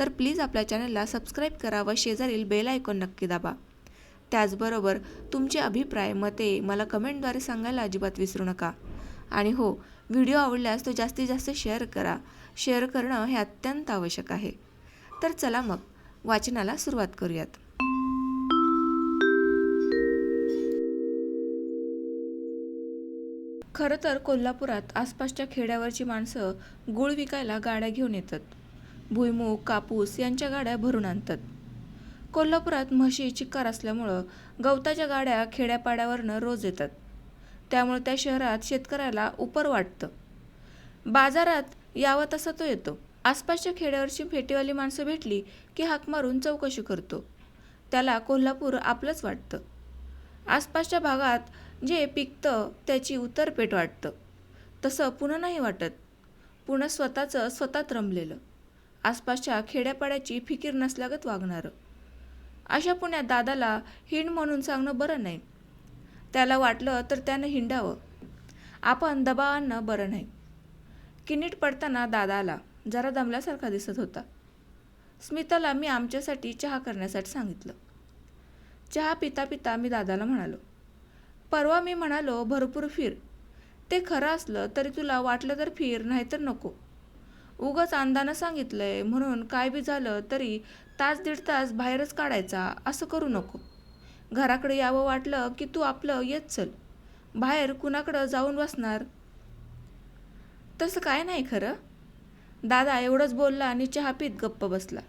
तर प्लीज आपल्या चॅनलला सबस्क्राईब करा व शेजारील बेल आयकॉन नक्की दाबा. त्याचबरोबर तुमचे अभिप्राय मते मला कमेंटद्वारे सांगायला अजिबात विसरू नका. आणि हो व्हिडिओ आवडल्यास तो जास्तीत जास्त शेअर करा. शेअर करणं हे अत्यंत आवश्यक आहे. तर चला मग वाचनाला सुरुवात करूयात. खरं तर कोल्हापुरात आसपासच्या खेड्यावरची माणसं गुळ विकायला गाड्या घेऊन येतात. भुईमूग कापूस यांच्या गाड्या भरून आणतात. कोल्हापुरात म्हशी चिक्कार असल्यामुळं गवताच्या गाड्या खेड्यापाड्यावरनं रोज येतात. त्यामुळे त्या शहरात शेतकऱ्याला उपर वाटतं. बाजारात यावा तसा तो येतो. आसपासच्या खेड्यावरची फेटीवाली माणसं भेटली की हाक मारून चौकशी करतो. त्याला कोल्हापूर आपलंच वाटतं. आसपासच्या भागात जे पिकतं त्याची उतरपेट वाटतं. तसं पुणं नाही वाटत. पुणं स्वतःचं स्वतःत रमलेलं. आसपासच्या खेड्यापाड्याची फिकीर नसल्यागत वागणारं. अशा पुण्यात दादाला हिंड म्हणून सांगणं बरं नाही. त्याला वाटलं तर त्यानं हिंडावं. आपण दबाव आणणं बरं नाही. किनीट पडताना दादा आला जरा दमल्यासारखा दिसत होता. स्मिताला मी आमच्यासाठी चहा करण्यासाठी सांगितलं. चहा पिता पिता मी दादाला म्हणालो. परवा मी म्हणालो भरपूर फिर. ते खरं असलं तरी तुला वाटलं तर फिर नाहीतर नको. उगच अंदानं सांगितलंय म्हणून काय बी झालं तरी तास दीड तास बाहेरच काढायचा असं करू नको. घराकडे यावं वाटलं की तू आपलं येत चल. बाहेर कुणाकडं जाऊन बसणार? तसं काय नाही खरं. दादा एवढंच बोलला आणि चहा पीत गप्प बसला.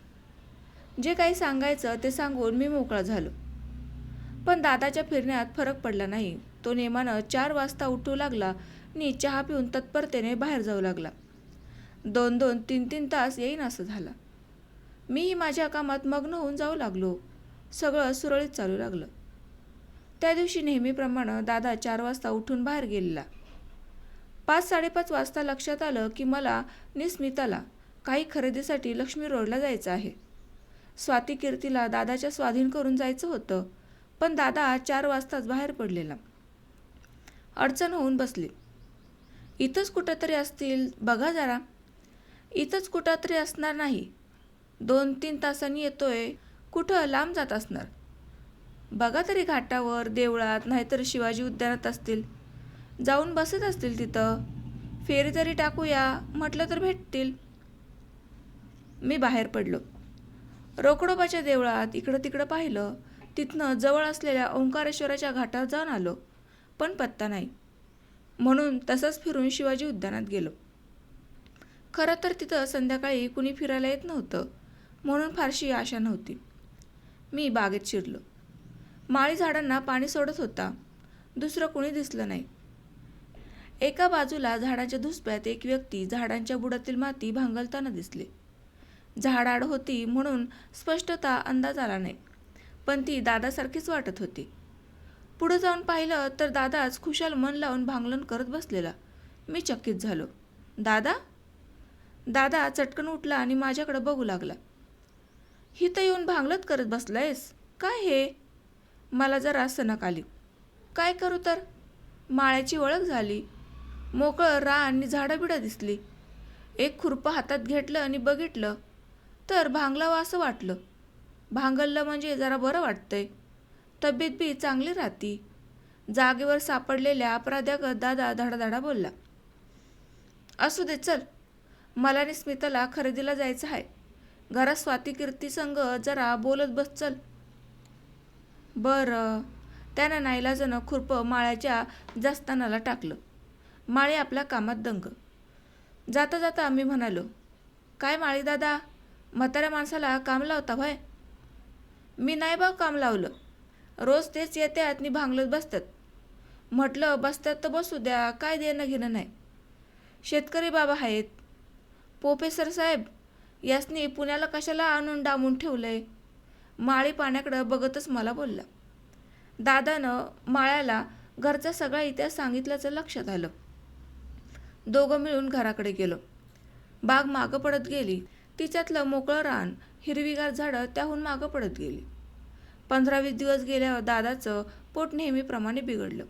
जे काही सांगायचं ते सांगून मी मोकळा झालो. पण दादाच्या फिरण्यात फरक पडला नाही. तो नेमानं चार वाजता उठू लागला आणि चहा पिऊन तत्परतेने बाहेर जाऊ लागला. दोन दोन तीन तीन तास येईन असं झालं. मीही माझ्या कामात मग्न होऊन जाऊ लागलो. सगळं सुरळीत चालू लागलं. त्या दिवशी नेहमीप्रमाणे दादा चार वाजता उठून बाहेर गेलेला. पाच साडेपाच वाजता लक्षात आलं की मला निस्मिताला काही खरेदीसाठी लक्ष्मी रोडला जायचं आहे. स्वाती कीर्तीला दादाच्या स्वाधीन करून जायचं होतं पण दादा चार वाजताच बाहेर पडलेला. अडचण होऊन बसली. इथंच कुठंतरी असतील बघा जरा. इथंच कुठंतरी असणार नाही. दोन तीन तासांनी येतोय. कुठं लांब जात असणार? बघा तरी घाटावर देवळात नाहीतर शिवाजी उद्यानात असतील. जाऊन बसत असतील तिथं. फेरी जरी टाकूया म्हटलं तर भेटतील. मी बाहेर पडलो. रोकडोबाच्या देवळात इकडं तिकडं पाहिलं. तिथनं जवळ असलेल्या ओंकारेश्वराच्या घाटावर जाऊन आलो. पण पत्ता नाही. म्हणून तसंच फिरून शिवाजी उद्यानात गेलो. खरं तर तिथं संध्याकाळी कुणी फिरायला येत नव्हतं म्हणून फारशी आशा नव्हती. मी बागेत शिरलो. माळी झाडांना पाणी सोडत होता. दुसरं कुणी दिसलं नाही. एका बाजूला झाडाच्या धुसप्यात एक व्यक्ती झाडांच्या बुडातील माती भांगलताना दिसली. झाडाड होती म्हणून स्पष्टता अंदाज आला नाही पण ती दादासारखीच वाटत होती. पुढं जाऊन पाहिलं तर दादाच खुशाल मन लावून भांगलन करत बसलेला. मी चकित झालो. दादा दादा चटकन उठला आणि माझ्याकडं बघू लागला. ही तर येऊन भांगलत करत बसलायस? काय हे? मला जरा सनक आली काय करू तर? माळ्याची ओळख झाली. मोकळं रा आणि झाडं बिडं दिसली. एक खुरपं हातात घेतलं आणि बघितलं. तर भांगलावं असं वाटलं. भांगललं म्हणजे जरा बरं वाटतंय. तब्येत बी चांगली राहती. जागेवर सापडलेल्या अपराध्यागत दादा धडाधडा बोलला. असू दे चल. मला आणि स्मिताला खरेदीला जायचं आहे. घरात स्वाती कीर्ती संग जरा बोलत बस चल. बरं. त्यानं नाईलाजानं खुरपं माळ्याच्या जास्तानाला टाकलं. माळी आपल्या कामात दंग. जाता जाता आम्ही म्हणालो काय माळी दादा? म्हाताऱ्या माणसाला काम लावता भाय मी नाही बा काम लावलं. रोज तेच येतात आणि भांगलत बसतात. म्हटलं बसतात तर बसू द्या काय देणं घेणं नाही. शेतकरी बाबा आहेत. प्रोफेसर साहेब यासनी पुण्याला कशाला आणून डांबून ठेवलंय? माळी पाण्याकडं बघतच मला बोलला. दादानं माळ्याला घरचा सगळा इतिहास सांगितल्याचं लक्षात आलं. दोघं मिळून घराकडे गेलो. बाग मागं पडत गेली. तिच्यातलं मोकळं रान हिरवीगार झाडं त्याहून मागं पडत गेली. पंधरा वीस दिवस गेल्यावर दादाचं पोट नेहमीप्रमाणे बिघडलं.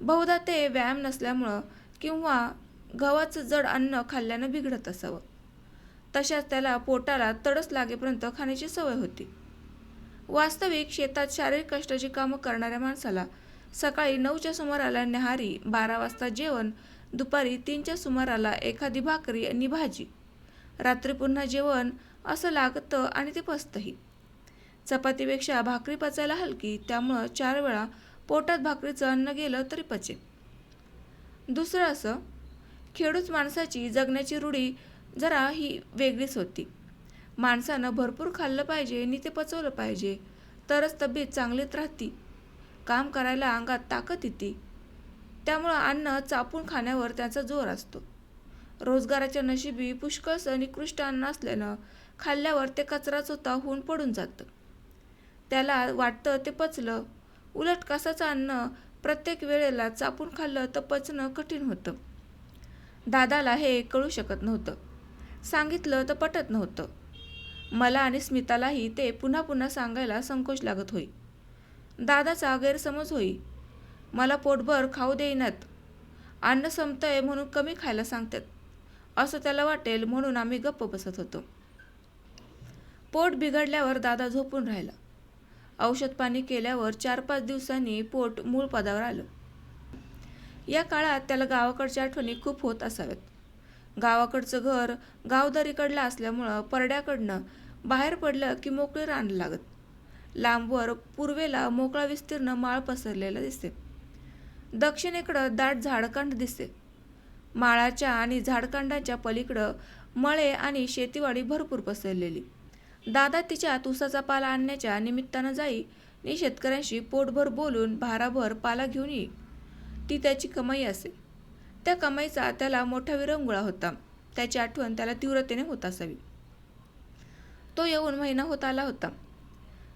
बहुधा ते व्यायाम नसल्यामुळं किंवा गव्हाचं जड अन्न खाल्ल्यानं बिघडत असावं. तशाच त्याला पोटाला तडस लागेपर्यंत खाण्याची सवय होती. वास्तविक शेतात शारीरिक कष्टाची कामं करणाऱ्या माणसाला सकाळी नऊच्या सुमाराला न्याहारी बारा वाजता जेवण दुपारी तीनच्या सुमाराला एखादी भाकरी आणि भाजी. रात्री पुन्हा जेवण असं लागतं आणि ते पचतंही. चपातीपेक्षा भाकरी पचायला हलकी त्यामुळं चार वेळा पोटात भाकरीचं अन्न गेलं तरी पचे. दुसरं असं खेडूच माणसाची जगण्याची रूढी जरा ही वेगळीच होती. माणसानं भरपूर खाल्लं पाहिजे आणि ते पचवलं पाहिजे. तरच तब्येत चांगलीच राहती. काम करायला अंगात ताकद येते. त्यामुळं अन्न चापून खाण्यावर त्याचा जोर असतो. रोजगाराच्या नशिबी पुष्कळसं निकृष्ट अन्न असल्यानं खाल्ल्यावर ते कचराच होता होऊन पडून जातं. त्याला वाटतं ते पचलं. उलट कसाचं अन्न प्रत्येक वेळेला चापून खाल्लं तर पचणं कठीण होतं. दादाला हे कळू शकत नव्हतं. सांगितलं तर पटत नव्हतं. मला आणि स्मितालाही ते पुन्हा पुन्हा सांगायला संकोच लागत होई दादाचा गैरसमज होई मला पोटभर खाऊ देईनात. अन्न संपतंय म्हणून कमी खायला सांगतात. असं त्याला वाटेल म्हणून आम्ही गप्प बसत होतो. पोट बिघडल्यावर दादा झोपून राहिला. औषध पाणी केल्यावर चार पाच दिवसांनी पोट मूळ पदावर आलं. या काळात त्याला गावाकडच्या आठवणी खूप होत असाव्यात. गावाकडचं घर गावदरीकडलं असल्यामुळं परड्याकडनं बाहेर पडलं की मोकळे रान लागत. लांबवर पूर्वेला मोकळा विस्तीर्ण माळ पसरलेला दिसते. दक्षिणेकडं दाट झाडकांड दिसते. माळाच्या आणि झाडकांडाच्या पलीकडं मळे आणि शेतीवाडी भरपूर पसरलेली. दादा तिच्यात तुसाचा पाला आणण्याच्या निमित्तानं जाई आणि शेतकऱ्यांशी पोटभर बोलून भाराभर पाला घेऊन येई ती त्याची कमाई असे. त्या कमाईचा त्याला मोठा विरंगुळा होता. त्याची आठवण त्याला तीव्रतेने होत असावी. तो येऊन महिना होत आला होता.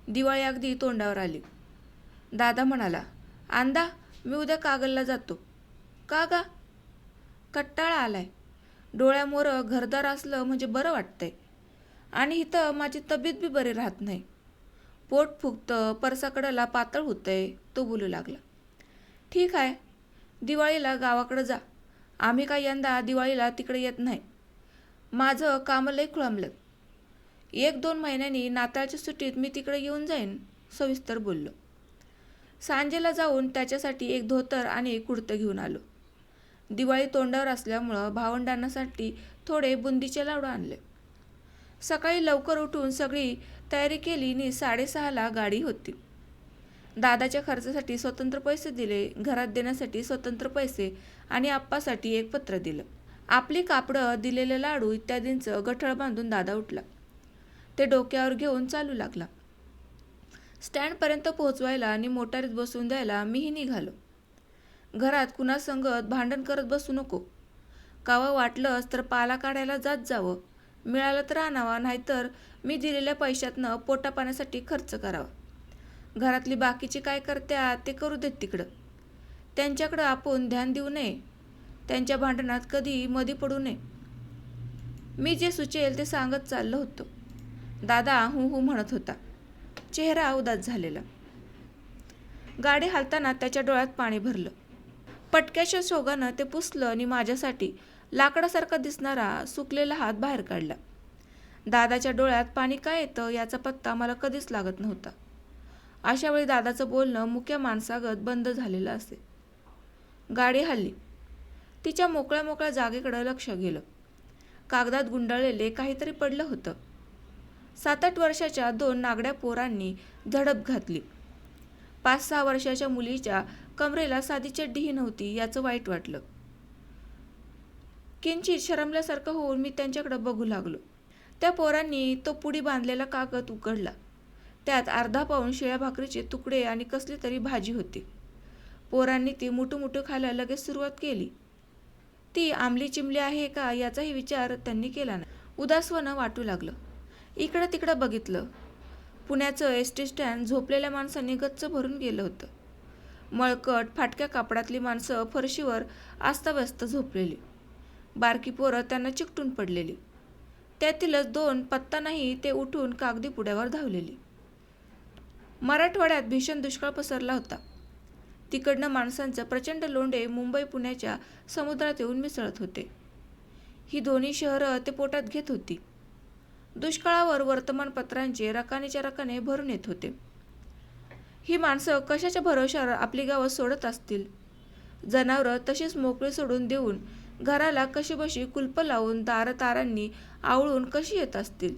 दिवाळी अगदी तोंडावर आली. दादा म्हणाला आंदा मी उद्या कागलला जातो. का गा? कट्टाळा आलाय. डोळ्यामोरं घरदार असलं म्हणजे बरं वाटतंय. आणि इथं माझी तब्येत बी बरी राहत नाही. पोट फुगतं परसाकडला पातळ होतंय तो बोलू लागला. ठीक आहे. दिवाळीला गावाकडं जा. आम्ही काय यंदा दिवाळीला तिकडे येत नाही. माझं काम लई खुळंबलं. एक दोन महिन्यांनी नाताळच्या सुट्टीत मी तिकडे येऊन जाईन सविस्तर बोललो. सांजेला जाऊन त्याच्यासाठी एक धोतर आणि एक कुडतं घेऊन आलो. दिवाळी तोंडावर असल्यामुळं भावंडांसाठी थोडे बुंदीचे लाडू आणले. सकाळी लवकर उठून सगळी तयारी केली आणि साडेसहाला गाडी होती. दादाच्या खर्चासाठी स्वतंत्र पैसे दिले घरात देण्यासाठी स्वतंत्र पैसे आणि आप्पासाठी एक पत्र दिलं. आपली कापडं दिलेले लाडू इत्यादींचं गठळ बांधून दादा उठला. ते डोक्यावर घेऊन चालू लागला. स्टँडपर्यंत पोहोचवायला आणि मोटारीत बसून द्यायला मीही निघालो. घरात कुणासंगत भांडण करत बसू नको. कावं वाटलंच तर पाला काढायला जात जावं. मिळालं तर आणावा नाहीतर मी दिलेल्या पैशातनं पोटापाण्यासाठी खर्च करावा. घरातली बाकीची काय करत्या ते करू देत तिकडं. त्यांच्याकडं आपण ध्यान देऊ नये. त्यांच्या भांडणात कधी मधी पडू नये. मी जे सुचेल ते सांगत चाललं होतं. दादा हू हू म्हणत होता. चेहरा उदास झालेला. गाडी हालताना त्याच्या डोळ्यात पाणी भरलं. पटक्याच्या शोगानं ते पुसलं आणि माझ्यासाठी लाकडासारखा दिसणारा सुकलेला हात बाहेर काढला. दादाच्या डोळ्यात पाणी काय येतं याचा पत्ता मला कधीच लागत नव्हता. अशा वेळी दादाचं बोलणं मुख्य माणसागत बंद झालेलं असे गाडी हल्ली. तिच्या मोकळ्या मोकळ्या जागेकडं लक्ष गेलं. कागदात गुंडाळलेले काहीतरी पडलं होतं. सात आठ वर्षाच्या दोन नागड्या पोरांनी झडप घातली. पाच सहा वर्षाच्या मुलीच्या कमरेला साधी चड्डीही नव्हती याचं वाईट वाटलं. किंचित शरमल्यासारखं होऊन मी त्यांच्याकडे बघू लागलो. त्या पोरांनी तो पुडी बांधलेला कागद उघडला. त्यात अर्धा पाऊण शिळ्या भाकरीचे तुकडे आणि कसली तरी भाजी होती. पोरांनी ती मुठू मुठू खायला लगेच सुरुवात केली. ती आंबली चिमली आहे का याचाही विचार त्यांनी केला नाही. उदासवनं वाटू लागलं. इकडं तिकडं बघितलं. पुण्याचं एस टी स्टँड झोपलेल्या माणसांनी गच्च भरून गेलं होतं. मळकट फाटक्या कापडातली माणसं फरशीवर आस्ताव्यस्त झोपलेली. बारकी पोरं त्यांना चिकटून पडलेली. त्यातीलच दोन पत्ता नाही ते उठून कागदी पुड्यावर धावलेली. मराठवाड्यात भीषण दुष्काळ पसरला होता. तिकडनं माणसांचं प्रचंड लोंढे मुंबई पुण्याच्या समुद्रात येऊन मिसळत होते. ही दोन्ही शहरं ते पोटात घेत होती. दुष्काळावर वर्तमानपत्रांचे रकानेच्या रकाने भरून येत होते. ही माणसं कशाच्या भरोशावर आपली गावं सोडत असतील? जनावरं तशीच मोकळी सोडून देऊन घराला कशीबशी कुलप लावून दारतारांनी आवळून कशी येत असतील?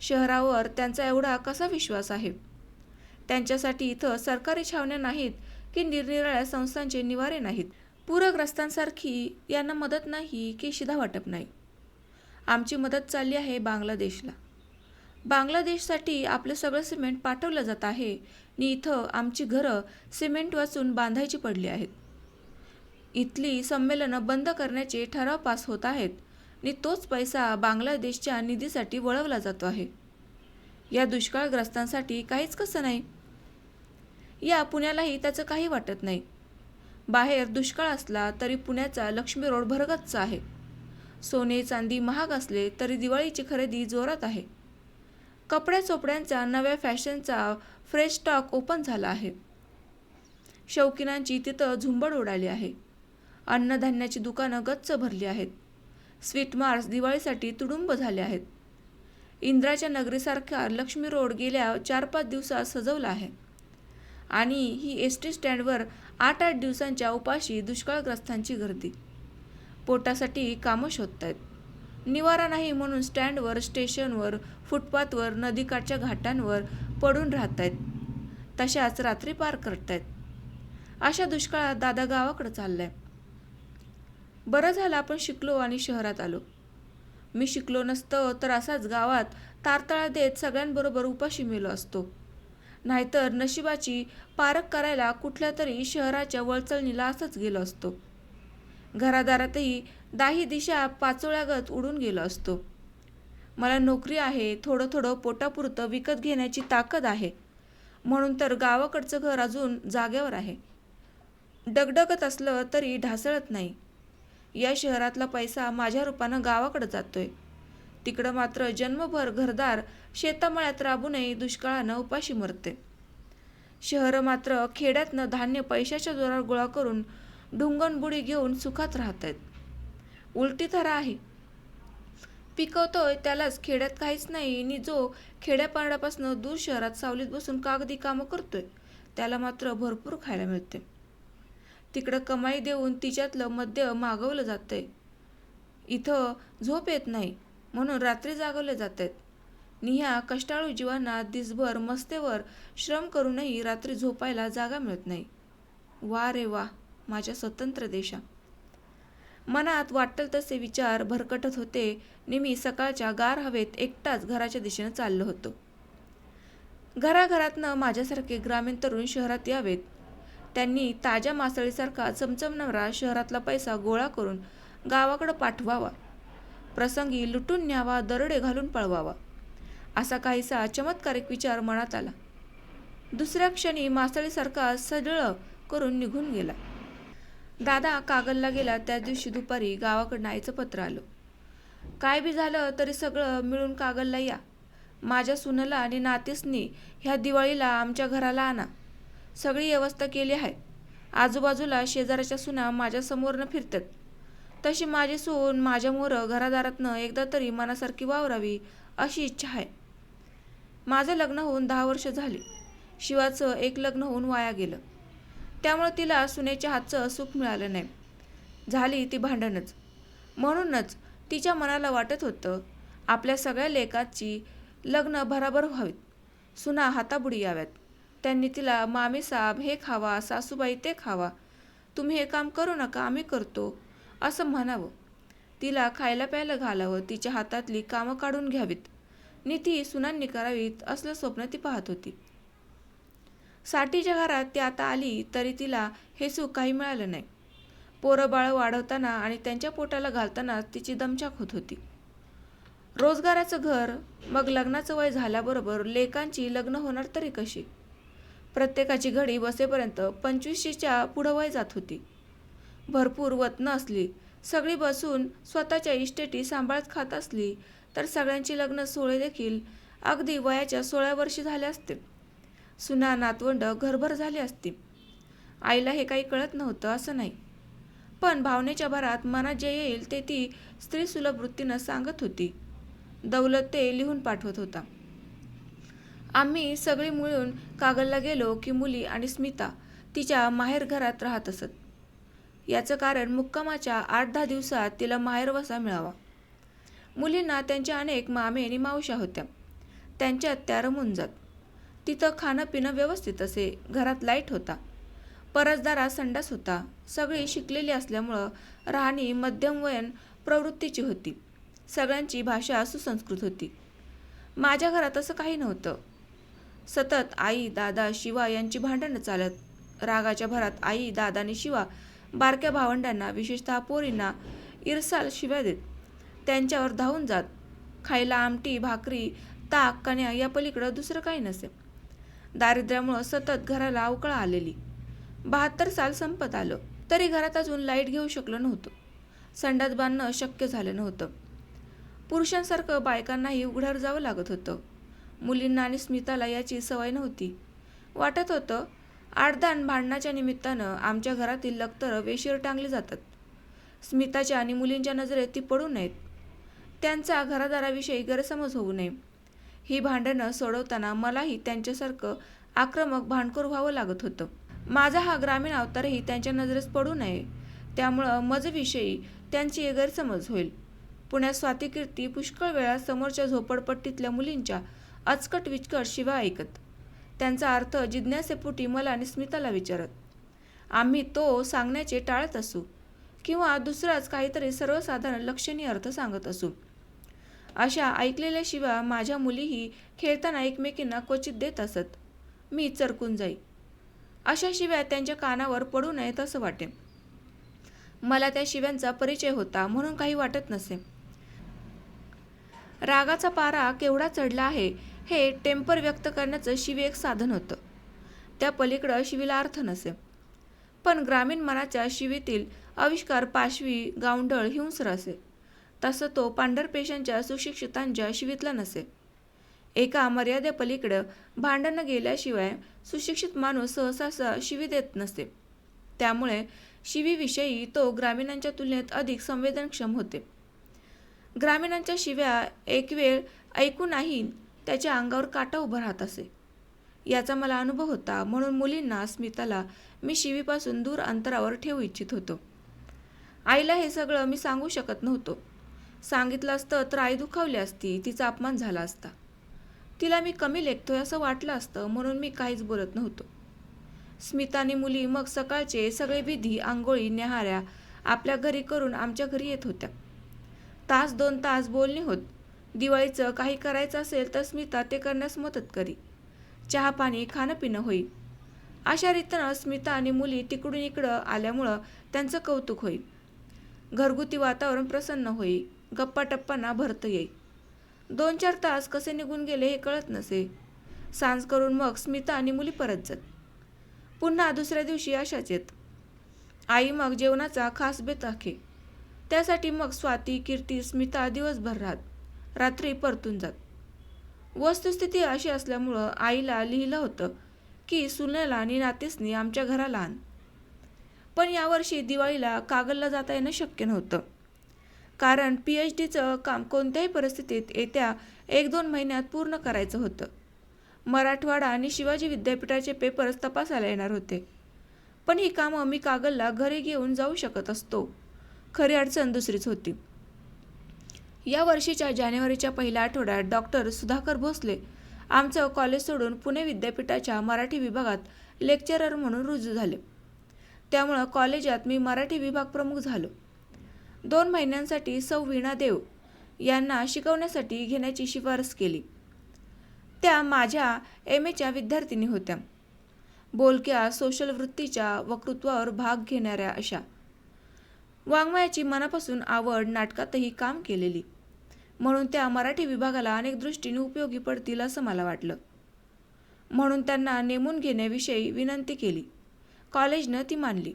शहरावर त्यांचा एवढा कसा विश्वास आहे? त्यांच्यासाठी इथं सरकारी छावण्या नाहीत की निरनिराळ्या संस्थांचे निवारे नाहीत. पूरग्रस्तांसारखी यांना मदत नाही की शिधा वाटप नाही. आमची मदत चालली आहे बांगलादेशला. बांगलादेशसाठी आपलं सगळं सिमेंट पाठवलं जात आहे. आणि इथं आमची घरं सिमेंट वाचून बांधायची पडली आहेत. इथली संमेलनं बंद करण्याचे ठराव पास होत आहेत आणि तोच पैसा बांगलादेशच्या निधीसाठी वळवला जातो आहे. या दुष्काळग्रस्तांसाठी काहीच कसं नाही. या पुण्यालाही त्याचं काही वाटत नाही. बाहेर दुष्काळ असला तरी पुण्याचा लक्ष्मी रोड भरगच्च आहे. सोने चांदी महाग असले तरी दिवाळीची खरेदी जोरात आहे. कपड्या चोपड्यांचा नव्या फॅशनचा फ्रेश स्टॉक ओपन झाला आहे. शौकीनांची तिथं झुंबड उडाली आहे. अन्नधान्याची दुकानं गच्च भरली आहेत. स्वीट मार्स दिवाळीसाठी तुडुंब झाले आहेत. इंद्राच्या नगरीसारखा लक्ष्मी रोड गेल्या चार पाच दिवसात सजवला आहे. आणि ही एस टी स्टँडवर आठ आठ दिवसांच्या उपाशी दुष्काळग्रस्तांची गर्दी. पोटासाठी कामं शोधत आहेत निवारा नाही म्हणून स्टँडवर स्टेशनवर फुटपाथवर नदीकाठच्या घाटांवर पडून राहत आहेत तशाच रात्री पार करतायत. अशा दुष्काळात दादा गावाकडे चाललाय. बरं झालं आपण शिकलो आणि शहरात आलो. मी शिकलो नसतं तर असाच गावात तारतळा देत सगळ्यांबरोबर उपाशी मेलो असतो. नाहीतर नशिबाची पारख करायला कुठल्या तरी शहराच्या वळचळणीला असंच गेलो असतो. घरादारातही दाही दिशा पाचोळ्यागत उडून गेलो असतो. मला नोकरी आहे थोडं थोडं पोटापुरतं विकत घेण्याची ताकद आहे. म्हणून तर गावाकडचं घर अजून जागेवर आहे. डगडगत असलं तरी ढासळत नाही. या शहरातला पैसा माझ्या रूपानं गावाकडं जातोय. तिकडं मात्र जन्मभर घरदार शेतामळ्यात राबूनही दुष्काळानं उपाशी मरते. शहरं मात्र खेड्यातनं धान्य पैशाच्या जोरावर गोळा करून ढुंगणबुडी घेऊन सुखात राहत आहेत उलटी थरा आहे. पिकवतोय त्यालाच खेड्यात काहीच नाही आणि जो खेड्यापाड्यापासून दूर शहरात सावलीत बसून कागदी कामं करतोय त्याला मात्र भरपूर खायला मिळते. तिकडं कमाई देऊन तिच्यातलं मद्य मागवलं जातंय. इथं झोप येत नाही म्हणून रात्री जागवले जात आहेत निह्या कष्टाळू जीवांना दिसभर मस्तेवर श्रम करूनही रात्री झोपायला जागा मिळत नाही. वा रे वा माझ्या स्वतंत्र देशा. मनात वाटेल तसे विचार भरकटत होते. नेहमी मी सकाळच्या गार हवेत एकटाच घराच्या दिशेनं चाललो होतो. घराघरातनं माझ्यासारखे ग्रामीण तरुण शहरात यावेत. त्यांनी ताज्या मासळीसारखा चमचमणारा शहरातला पैसा गोळा करून गावाकडं पाठवावा. प्रसंगी लुटून न्यावा दरोडे घालून पळवावा असा काहीसा चमत्कारिक विचार मनात आला. दुसऱ्या क्षणी मासळीसारखा सडळ करून निघून गेला. दादा कागलला गेला त्या दिवशी दुपारी गावाकडनं आईचं पत्र आलं. काय बी झालं तरी सगळं मिळून कागलला या. माझ्या सुनला आणि नातीसनी ह्या दिवाळीला आमच्या घराला आणा. सगळी व्यवस्था केली आहे. आजूबाजूला शेजाऱ्याच्या सुना माझ्यासमोरनं फिरतात. तशी माझी सून माझ्या मोरं घरादारातनं एकदा तरी मनासारखी वावरावी अशी इच्छा आहे. माझं लग्न होऊन दहा वर्ष झाली. शिवाचं एक लग्न होऊन वाया गेलं. त्यामुळं तिला सुनेच्या हातचं सुख मिळालं नाही. झाली ती भांडणच. म्हणूनच तिच्या मनाला वाटत होतं आपल्या सगळ्या लेकाची लग्न भराभर व्हावीत. सुना हाताबुडी याव्यात. त्यांनी तिला मामी साहेब हे खावा सासूबाई ते खावा. तुम्ही हे काम करू नका आम्ही करतो. असं म्हणावं. तिला खायला प्यायला घालावं तिच्या हातातली कामं काढून घ्यावीत. नीती सुनांनी करावीत असलं स्वप्न ती पाहत होती. साठीच्या घरात ती आता आली तरी तिला हे सुख काही मिळालं नाही. पोरं बाळं वाढवताना आणि त्यांच्या पोटाला घालताना तिची दमछाक होत होती. रोजगाराचं घर मग लग्नाचं वय झाल्याबरोबर लेकांची लग्न होणार तरी कशी? प्रत्येकाची घडी बसेपर्यंत पंचवीसशेच्या पुढं वय जात होती. भरपूर वतनं असली. सगळी बसून स्वतःच्या इस्टेटी सांभाळत खात असली तर सगळ्यांची लग्न सोहळे देखील अगदी वयाच्या सोळा वर्षी झाले असते. सुना नातवंड घरभर झाले असते. आईला हे काही कळत नव्हतं असं नाही. पण भावनेच्या भरात मनात जे येईल ते ती स्त्री सुलभ वृत्तीनं सांगत होती. दौलत ते लिहून पाठवत होता. आम्ही सगळी मिळून कागलला गेलो की मुली आणि स्मिता तिच्या माहेर घरात राहत असत. याचं कारण मुक्कामाच्या आठ दहा दिवसात तिला माहेरवसा मिळावा. मुलींना त्यांच्या अनेक मामे आणि मावशा होत्या. त्यांच्यात त्या रमून जात. तिथं खाणं पिणं व्यवस्थित असे घरात लाइट होता. परसदारात संडास होता. सगळी शिकलेली असल्यामुळं राहणी मध्यमवयन प्रवृत्तीची होती. सगळ्यांची भाषा सुसंस्कृत होती. माझ्या घरात असं काही नव्हतं. सतत आई दादा शिवा यांची भांडणं चालत. रागाच्या भरात आई दादा आणि शिवा बारक्या भावंडांना विशेषतः पोरींना इरसाल शिव्या देत. त्यांच्यावर धावून जात. खायला आमटी भाकरी ताक कण्या या पलीकडं दुसरं काही नसे. दारिद्र्यामुळं सतत घराला अवकळा आलेली. बहात्तर साल संपत आलं. तरी घरात अजून लाइट घेऊ शकलो नव्हतो. संडास बांधणं शक्य झालं नव्हतं. पुरुषांसारखं बायकांनाही उघड्यावर जावं लागत होतं. मुलींना आणि स्मिताला याची सवय नव्हती. वाटत होतं आडदान भांडणाच्या निमित्तानं आमच्या घरातील लक्तरं वेशीवर टांगली जातात. स्मिताच्या आणि मुलींच्या नजरेत ती पडू नयेत. त्यांचा घरादाराविषयी गैरसमज होऊ नये. ही भांडणं सोडवताना मलाही त्यांच्यासारखं आक्रमक भांडखोर व्हावं लागत होतं. माझा हा ग्रामीण अवतारही त्यांच्या नजरेस पडू नये. त्यामुळं मजविषयी त्यांची गैरसमज होईल. पुण्यात स्वातिकीर्ती पुष्कळ वेळा समोरच्या झोपडपट्टीतल्या मुलींच्या अचकट विचकट शिवा ऐकत. त्यांचा अर्थ जिज्ञासेपोटी मला आणि स्मिताला विचारत. आम्ही तो सांगण्याचे टाळत असू किंवा दुसराच काहीतरी सर्वसाधारण लक्षणीय अर्थ सांगत असू. अशा ऐकलेल्या शिवा माझ्या मुलीही खेळताना एकमेकींना क्वचित देत असत. मी चरकून जाई. अशा शिव्या त्यांच्या कानावर पडू नयेत असं वाटे मला त्या शिव्यांचा परिचय होता म्हणून काही वाटत नसे. रागाचा पारा केवढा चढला आहे हे टेम्पर व्यक्त करण्याचं शिवी एक साधन होतं. त्या पलीकडं शिवीला अर्थ नसे. पण ग्रामीण मनाच्या शिवीतील आविष्कार पाशवी गावंढळ हिंसर असे. तसं तो पांढरपेशांच्या सुशिक्षितांच्या शिवीतला नसे. एका मर्यादेपलीकडं भांडणं गेल्याशिवाय सुशिक्षित माणूस सहसा शिवी देत नसे. त्यामुळे शिवीविषयी तो ग्रामीणांच्या तुलनेत अधिक संवेदनक्षम होते. ग्रामीणांच्या शिव्या एक वेळ ऐकूनही त्याच्या अंगावर काटा उभा राहत असे. याचा मला अनुभव होता म्हणून मुलींना स्मिताला मी शिवीपासून दूर अंतरावर ठेवू इच्छित होतो. आईला हे सगळं मी सांगू शकत नव्हतो. सांगितलं असतं तर आई दुखावली असती तिचा अपमान झाला असता. तिला मी कमी लेखतोय असं वाटलं असतं म्हणून मी काहीच बोलत नव्हतो. स्मिताने मुली मग सकाळचे सगळे विधी आंघोळी न्याहाऱ्या आपल्या घरी करून आमच्या घरी येत होत्या. तास दोन तास बोलणी होत दिवाळीचं काही करायचं असेल तर स्मिता ते करण्यास मदत करी. चहा पाणी खाणं पिणं होई. अशा रीतीनं स्मिता आणि मुली तिकडून इकडं आल्यामुळं त्यांचं कौतुक होई. घरगुती वातावरण प्रसन्न होई. गप्पा टप्पांना भरत येई. दोन चार तास कसे निघून गेले हे कळत नसे. सांज करून मग स्मिता आणि मुली परत जात. पुन्हा दुसऱ्या दिवशी अशाच येत. आई मग जेवणाचा खास बेत आखे त्यासाठी मग स्वाती कीर्ती स्मिता दिवसभर राहत. रात्री परतून जात. वस्तुस्थिती अशी असल्यामुळं आईला लिहिलं होतं की सुनेला आणि नातेसनी आमच्या घराला आण. पण यावर्षी दिवाळीला कागलला जाता येणं शक्य नव्हतं. कारण पी एच डीचं काम कोणत्याही परिस्थितीत येत्या एक दोन महिन्यात पूर्ण करायचं होतं. मराठवाडा आणि शिवाजी विद्यापीठाचे पेपर्स तपासायला येणार होते. पण ही कामं मी कागलला घरी घेऊन जाऊ शकत असतो. खरी अडचण दुसरीच होती. या वर्षीच्या जानेवारीच्या पहिल्या आठवड्यात डॉक्टर सुधाकर भोसले आमचं कॉलेज सोडून पुणे विद्यापीठाच्या मराठी विभागात लेक्चरर म्हणून रुजू झाले. त्यामुळं कॉलेजात मी मराठी विभाग प्रमुख झालो. दोन महिन्यांसाठी सौ वीणा देव यांना शिकवण्यासाठी घेण्याची शिफारस केली. त्या माझ्या एम एच्या विद्यार्थिनी होत्या. बोलक्या सोशल वृत्तीच्या वक्तृत्वावर भाग घेणाऱ्या अशा. वाङ्मयाची मनापासून आवड नाटकातही काम केलेली. म्हणून त्या मराठी विभागाला अनेक दृष्टीने उपयोगी पडतील असं मला वाटलं. म्हणून त्यांना नेमून घेण्याविषयी विनंती केली. कॉलेजनं ती मानली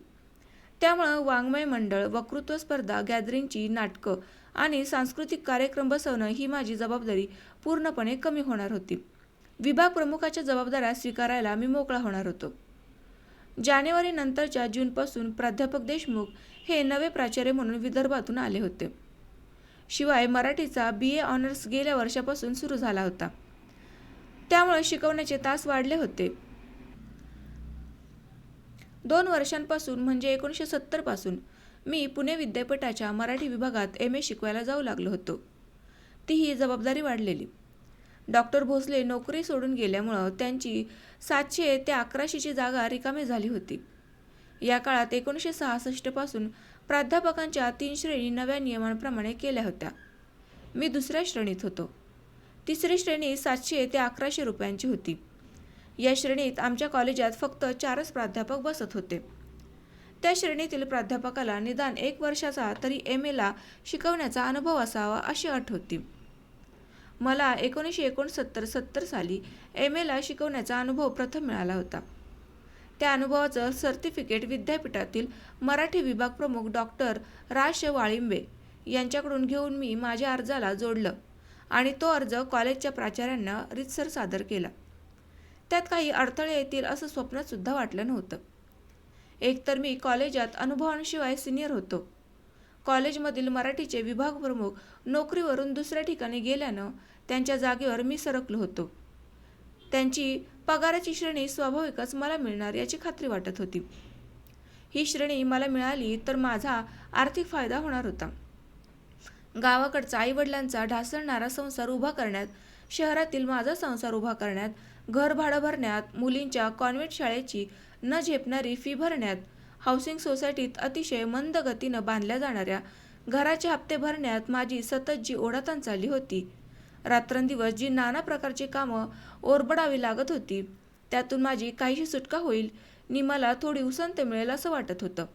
त्यामुळं वाङ्मय मंडळ वक्तृत्व स्पर्धा गॅदरिंगची नाटकं आणि सांस्कृतिक कार्यक्रम बसवणं ही माझी जबाबदारी पूर्णपणे कमी होणार होती. विभाग प्रमुखाच्या जबाबदाऱ्या स्वीकारायला मी मोकळा होणार होतो. जानेवारी नंतरच्या जूनपासून प्राध्यापक देशमुख हे नवे प्राचार्य म्हणून विदर्भातून आले होते. शिवाय मराठीचा बी ए ऑनर्स गेल्या वर्षापासून सुरू झाला होता. त्यामुळे शिकवण्याचे तास वाढले होते. दोन वर्षांपासून म्हणजे एकोणीसशे सत्तरपासून मी पुणे विद्यापीठाच्या मराठी विभागात एम ए शिकवायला जाऊ लागलो होतो. ती ही जबाबदारी वाढलेली. डॉक्टर भोसले नोकरी सोडून गेल्यामुळं त्यांची सातशे ते अकराशेची जागा रिकामी झाली होती. या काळात एकोणीसशे सहासष्टपासून प्राध्यापकांच्या तीन श्रेणी नव्या नियमांप्रमाणे केल्या होत्या. मी दुसऱ्या श्रेणीत होतो. तिसरी श्रेणी सातशे ते अकराशे रुपयांची होती. या श्रेणीत आमच्या कॉलेजात फक्त चारच प्राध्यापक बसत होते. त्या श्रेणीतील प्राध्यापकाला निदान एक वर्षाचा तरी एम एला शिकवण्याचा अनुभव असावा अशी अट होती. मला एकोणीसशे एकोणसत्तर सत्तर साली एम एला शिकवण्याचा अनुभव प्रथम मिळाला होता. त्या अनुभवाचं सर्टिफिकेट विद्यापीठातील मराठी विभाग प्रमुख डॉक्टर राश वाळिंबे यांच्याकडून घेऊन मी माझ्या अर्जाला जोडलं आणि तो अर्ज कॉलेजच्या प्राचार्यांना रितसर सादर केला. त्यात काही अडथळे येतील असं स्वप्नातसुद्धा वाटलं नव्हतं. एकतर मी कॉलेजात अनुभवांशिवाय सिनियर होतो. कॉलेजमधील मराठीचे विभाग प्रमुख नोकरीवरून दुसऱ्या ठिकाणी गेल्यानं त्यांच्या जागेवर मी सरकलो होतो. त्यांची पगाराची श्रेणी स्वाभाविकच मला मिळणार याची खात्री वाटत होती. ही श्रेणी मला मिळाली तर माझा आर्थिक फायदा होणार होता. गावाकडचा आईवडिलांचा ढासळणारा संसार उभा करण्यात शहरातील माझा संसार उभा करण्यात घर भाडं भरण्यात मुलींच्या कॉन्व्हेंट शाळेची न झेपणारी फी भरण्यात हाऊसिंग सोसायटीत अतिशय मंद गतीनं बांधल्या जाणाऱ्या घराचे हप्ते भरण्यात माझी सतत जी ओढाताण चालली होती रात्रंदिवस जी नाना प्रकारची कामं ओरबडावी लागत होती त्यातून माझी काहीशी सुटका होईल नि मला थोडी उसंत मिळेल असं वाटत होतं.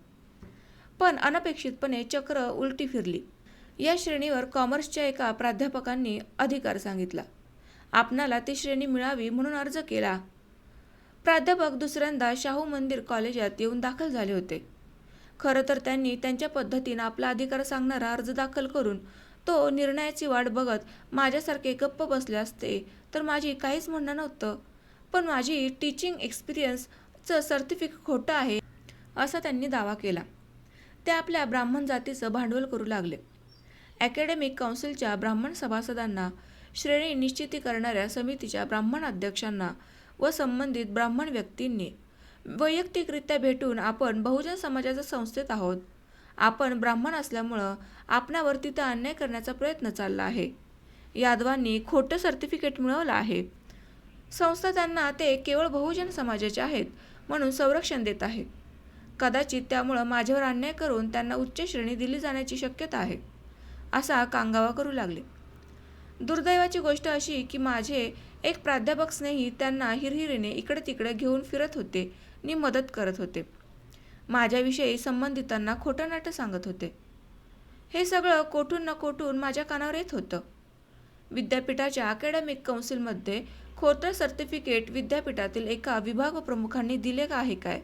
पण अनपेक्षितपणे चक्र उलटी फिरली. या श्रेणीवर कॉमर्सच्या एका प्राध्यापकांनी अधिकार सांगितला. आपणाला ती श्रेणी मिळावी म्हणून अर्ज केला. प्राध्यापक दुसऱ्यांदा शाहू मंदिर कॉलेजात येऊन दाखल झाले होते. खरं तर त्यांनी त्यांच्या पद्धतीनं आपला अधिकार सांगणारा अर्ज दाखल करून तो निर्णयाची वाट बघत माझ्यासारखे गप्प बसले असते. तर माझी काहीच म्हणणं नव्हतं. पण माझी टीचिंग एक्सपिरियन्सचं सर्टिफिकेट खोटं आहे असा त्यांनी दावा केला. ते आपल्या ब्राह्मण जातीचं भांडवल करू लागले. अकॅडमिक काउन्सिलच्या ब्राह्मण सभासदांना श्रेणी निश्चिती करणाऱ्या समितीच्या ब्राह्मण अध्यक्षांना व संबंधित ब्राह्मण व्यक्तींनी वैयक्तिकरित्या भेटून आपण बहुजन समाजाच्या संस्थेत आहोत. आपण ब्राह्मण असल्यामुळं आपणावर तिथं अन्याय करण्याचा प्रयत्न चालला आहे. यादवांनी खोटं सर्टिफिकेट मिळवलं आहे. संस्था त्यांना ते केवळ बहुजन समाजाचे आहेत म्हणून संरक्षण देत आहे. कदाचित त्यामुळं माझ्यावर अन्याय करून त्यांना उच्च श्रेणी दिली जाण्याची शक्यता आहे असा कांगावा करू लागले. दुर्दैवाची गोष्ट अशी की माझे एक प्राध्यापक स्नेही त्यांना हिरहिरीने इकडे तिकडे घेऊन फिरत होते नि मदत करत होते. माझ्याविषयी संबंधितांना खोटं नाटं सांगत होते. हे सगळं कोठून न कोठून माझ्या कानावर येत होतं. विद्यापीठाच्या अकॅडमिक कौन्सिलमध्ये खोटं सर्टिफिकेट विद्यापीठातील एका विभाग प्रमुखांनी दिले का आहे काय?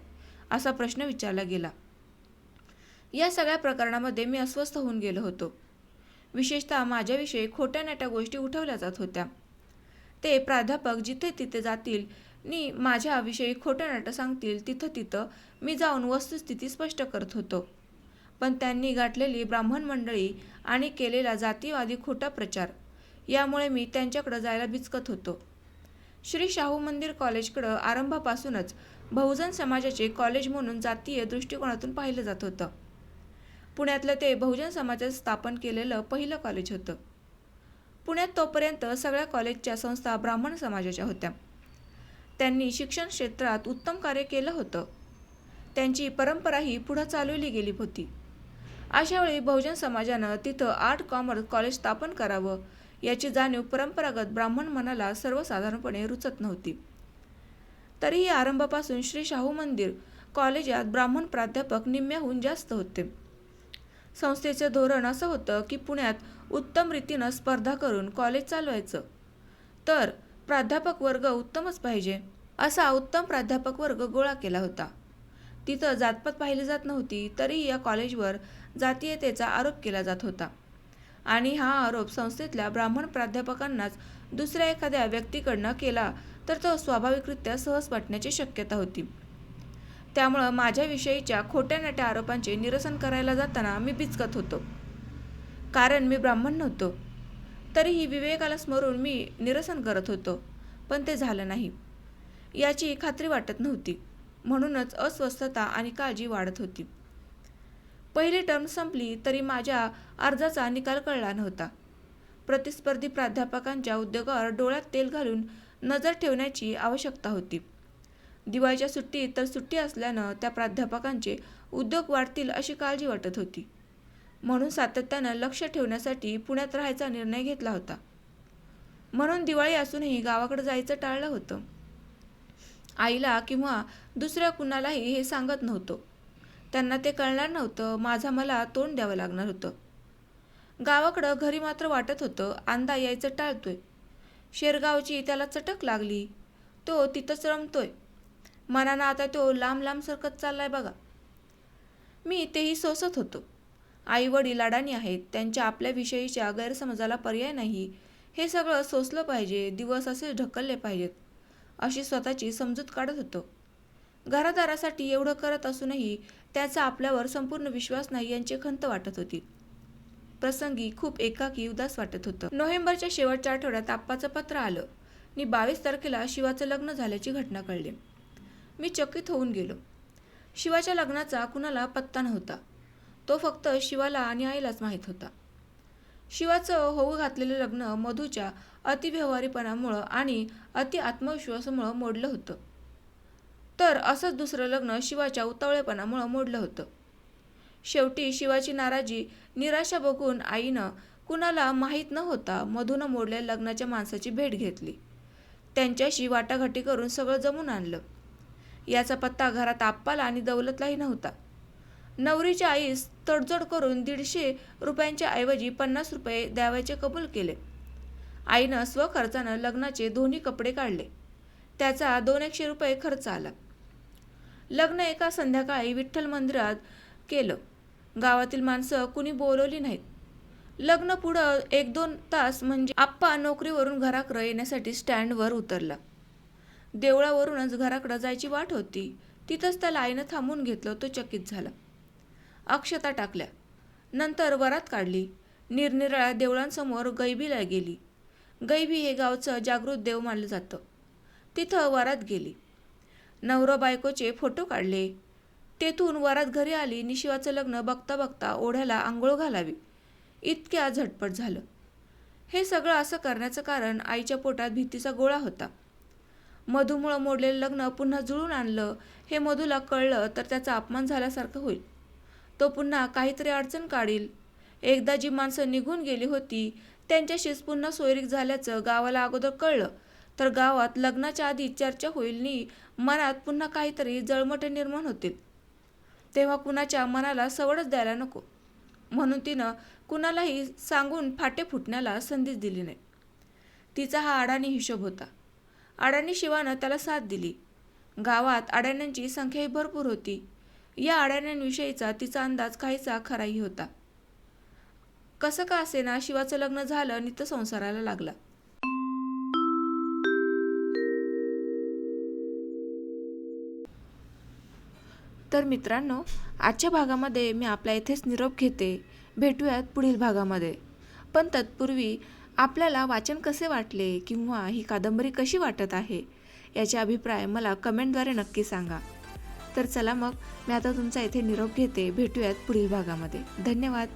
असा प्रश्न विचारला गेला. या सगळ्या प्रकरणामध्ये मी अस्वस्थ होऊन गेलो होतो. विशेषतः माझ्याविषयी खोट्या नाट्या गोष्टी उठवल्या जात होत्या. ते प्राध्यापक जिथे तिथे जातील नी माझ्याविषयी खोटं नाटं सांगतील तिथं तिथं मी जाऊन वस्तुस्थिती स्पष्ट करत होतो. पण त्यांनी गाठलेली ब्राह्मण मंडळी आणि केलेला जातीवादी खोटा प्रचार यामुळे मी त्यांच्याकडं जायला बिचकत होतो. श्री शाहू मंदिर कॉलेजकडं आरंभापासूनच बहुजन समाजाचे कॉलेज म्हणून जातीय दृष्टिकोनातून पाहिलं जात होतं. पुण्यातलं ते बहुजन समाजात स्थापन केलेलं पहिलं कॉलेज होतं. पुण्यात तोपर्यंत सगळ्या कॉलेजच्या संस्था ब्राह्मण समाजाच्या होत्या. त्यांनी शिक्षण क्षेत्रात उत्तम कार्य केलं होतं. त्यांची परंपराही पुढं चालवली गेली होती. अशावेळी बहुजन समाजानं तिथं आर्ट कॉमर्स कॉलेज स्थापन करावं याची जाणीव परंपरागत ब्राह्मण मनाला सर्वसाधारणपणे रुचत नव्हती. तरीही आरंभापासून श्री शाहू मंदिर कॉलेजात ब्राह्मण प्राध्यापक निम्म्याहून जास्त होते. संस्थेचं धोरण असं होतं की पुण्यात उत्तम रीतीनं स्पर्धा करून कॉलेज चालवायचं. तर प्राध्यापक वर्ग उत्तमच पाहिजे असा उत्तम प्राध्यापक वर्ग गोळा केला होता. तिथं जातपात पाहिली जात नव्हती तरीही या कॉलेजवर जातीयतेचा आरोप केला जात होता. आणि हा आरोप संस्थेतल्या ब्राह्मण प्राध्यापकांनाच दुसऱ्या एखाद्या व्यक्तीकडनं केला तर तो स्वाभाविकरित्या सहज वाटण्याची शक्यता होती. त्यामुळं माझ्याविषयीच्या खोट्या नाट्या आरोपांचे निरसन करायला जाताना मी बिचकत होतो. कारण मी ब्राह्मण नव्हतो. तरीही विवेकाला स्मरून मी निरसन करत होतो पण ते झालं नाही. याची खात्री वाटत नव्हती म्हणूनच अस्वस्थता आणि काळजी वाढत होती. पहिली टर्म संपली तरी माझ्या अर्जाचा निकाल कळला नव्हता. प्रतिस्पर्धी प्राध्यापकांच्या उद्योगावर डोळ्यात तेल घालून नजर ठेवण्याची आवश्यकता होती. दिवाळीच्या सुट्टीत तर सुट्टी असल्यानं त्या प्राध्यापकांचे उद्योग वाढतील अशी काळजी वाटत होती. म्हणून सातत्यानं लक्ष ठेवण्यासाठी पुण्यात राहायचा निर्णय घेतला होता. म्हणून दिवाळी असूनही गावाकडे जायचं टाळलं होतं. आईला किंवा दुसऱ्या कुणालाही हे सांगत नव्हतो. त्यांना ते कळणार नव्हतं माझा मला तोंड द्यावं लागणार होतं. गावाकडं घरी मात्र वाटत होतं आंदा यायचं टाळतोय. शेरगावची त्याला चटक लागली. तो तिथंच रमतोय. मनानं आता तो लांब लांब सरकत चाललाय बघा. मी तेही सोसत होतो. आई वडील अडाणी आहेत. त्यांच्या आपल्याविषयीच्या गैरसमजाला पर्याय नाही. हे सगळं सोसलं पाहिजे. दिवस असे ढकलले पाहिजेत अशी स्वतःची समजूत काढत होतं. घरादारासाठी एवढं करत असूनही त्याचा आपल्यावर संपूर्ण विश्वास नाही यांची खंत वाटत होती. प्रसंगी खूप एकाकी उदास वाटत होतं. नोव्हेंबरच्या शेवटच्या आठवड्यात आप्पाचं पत्र आलं. मी बावीस तारखेला शिवाचं लग्न झाल्याची घटना कळली. मी चकित होऊन गेलो. शिवाच्या लग्नाचा कुणाला पत्ता नव्हता. तो फक्त शिवाला आणि आईलाच माहीत होता. शिवाचं होऊ घातलेलं लग्न मधूच्या अतिव्यवहारीपणामुळं आणि अति आत्मविश्वासामुळं मोडलं होतं. तर असंच दुसरं लग्न शिवाच्या उतावळेपणामुळं मोडलं होतं. शेवटी शिवाची नाराजी निराशा बघून आईनं कुणाला माहीत न होता मधून मोडलेल्या लग्नाच्या माणसाची भेट घेतली. त्यांच्याशी वाटाघाटी करून सगळं जमून आणलं. याचा पत्ता घरात आप्पाला आणि दौलतलाही नव्हता. नवरीच्या आईस तडजोड करून दीडशे रुपयांच्या ऐवजी पन्नास रुपये द्यावायचे कबूल केले. आईनं स्वखर्चानं लग्नाचे दोन्ही कपडे काढले. त्याचा दोन एकशे रुपये खर्च आला. लग्न एका संध्याकाळी विठ्ठल मंदिरात केलं. गावातील माणसं कुणी बोलवली नाहीत. लग्न पुढं एक दोन तास म्हणजे आप्पा नोकरीवरून घराकडं येण्यासाठी स्टँडवर उतरला. देवळावरूनच घराकडं जायची वाट होती. तिथंच त्याला आईनं थांबून घेतलं तो चकित झाला. अक्षता टाकल्या. नंतर वरात काढली. निरनिराळ्या देवळांसमोर गैबीला गेली. गैबी हे गावचं जागृत देव मानलं जातं. तिथं वरात गेली. नवरा बायकोचे फोटो काढले. तेथून वरात घरी आली. निशिवाचं लग्न बघता बघता ओढ्याला आंघोळ घालावी. इतक्या झटपट झालं. हे सगळं असं करण्याचं कारण आईच्या पोटात भीतीचा गोळा होता. मधूमुळं मोडलेलं लग्न पुन्हा जुळून आणलं. हे मधूला कळलं तर त्याचा अपमान झाल्यासारखं होईल. तो पुन्हा काहीतरी अडचण काढील. एकदा जी माणसं निघून गेली होती त्यांच्याशीच पुन्हा सोयरीक झाल्याचं गावाला अगोदर कळलं. तर गावात लग्नाच्या आधी चर्चा होईल नी मनात पुन्हा काहीतरी जळमटे निर्माण होतील. तेव्हा कुणाच्या मनाला सवडच द्यायला नको. म्हणून तिनं कुणालाही सांगून फाटे फुटण्याला संधीच दिली नाही. तिचा हा अडाणी हिशोब होता. अडाणी शिवानं त्याला साथ दिली. गावात अडाण्यांची संख्याही भरपूर होती. या अडाण्यांविषयीचा तिचा अंदाज काहीसा खराही होता. कसं का असेना शिवाचं लग्न झालं आणि तो संसाराला लागला? तर मित्रांनो आजच्या भागामध्ये मी आपल्या इथेच निरोप घेते. भेटूयात पुढील भागामध्ये. पण तत्पूर्वी आपल्याला वाचन कसे वाटले किंवा ही कादंबरी कशी वाटत आहे याचे अभिप्राय मला कमेंटद्वारे नक्की सांगा. तर चला मग मी आता तुमचा इथे निरोप घेते. भेटूयात पुढील भागामध्ये. धन्यवाद.